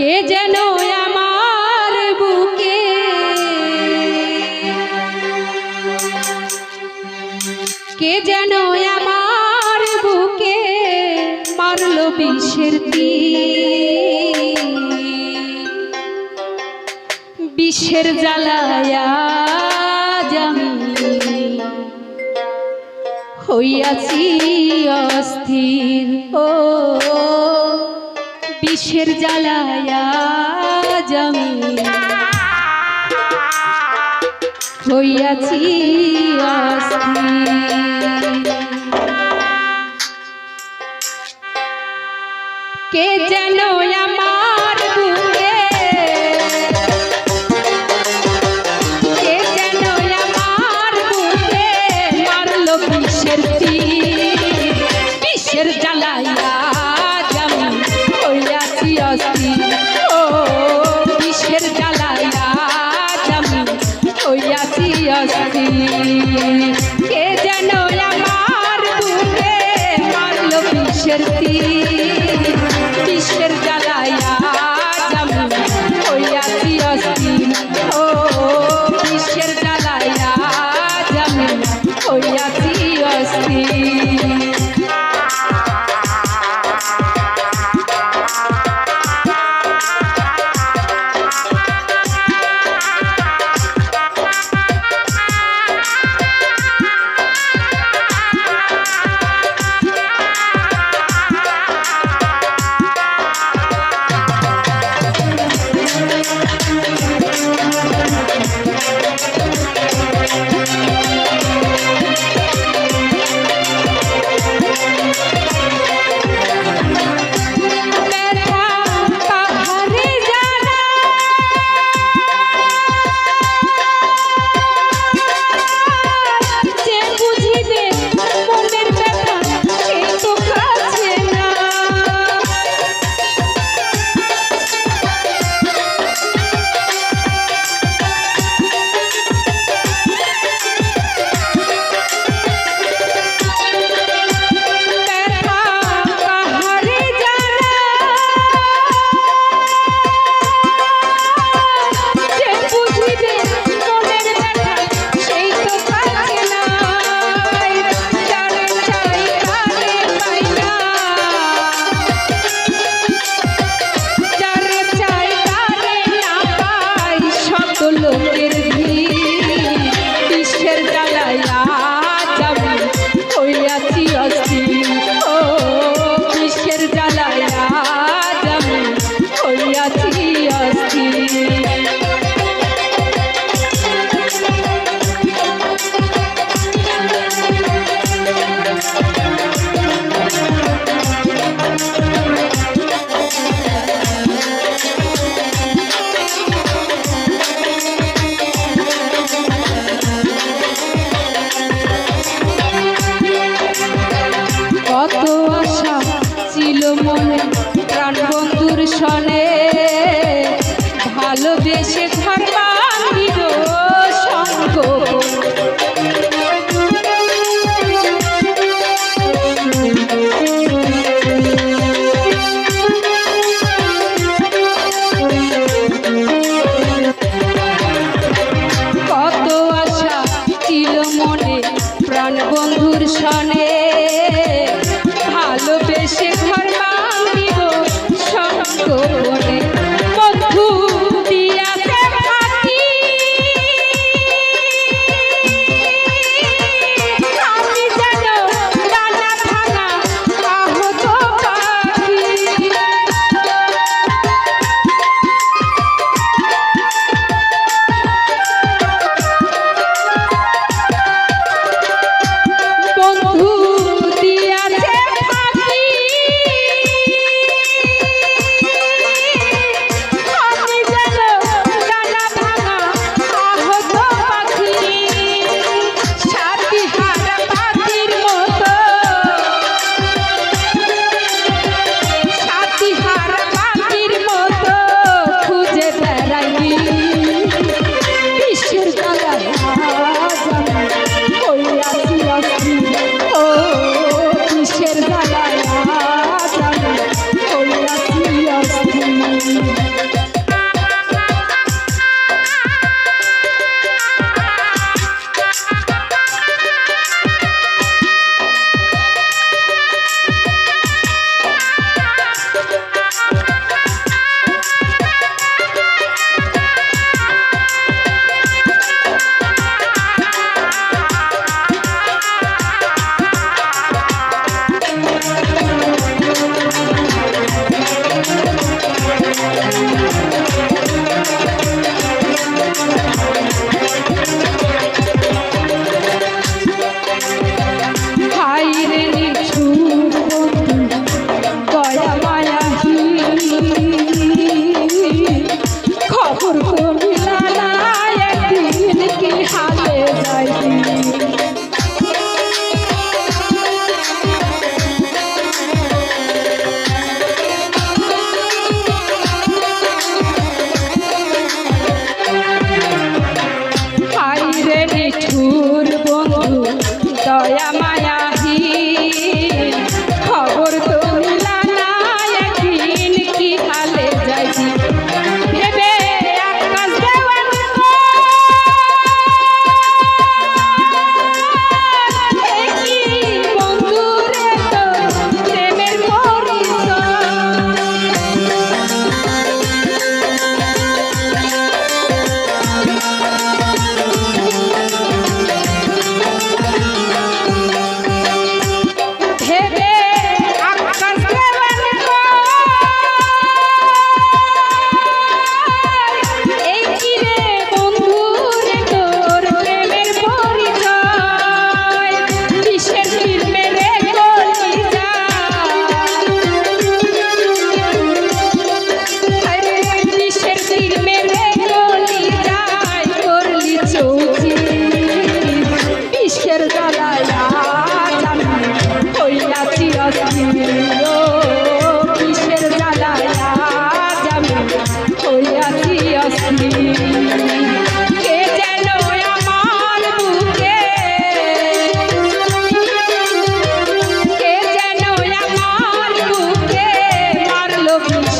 কে যেন আমার বুকে? কে যেন আমার বুকে মারল বিষের বিষের জ্বালায়া জামি হইয়াছি অস্থির। ও বিষের জ্বালায়া জমি হইয়াছি কে যেন আমার বুকে কে যেন আমার মারলো বিষের তীর? Thank you.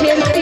Jim.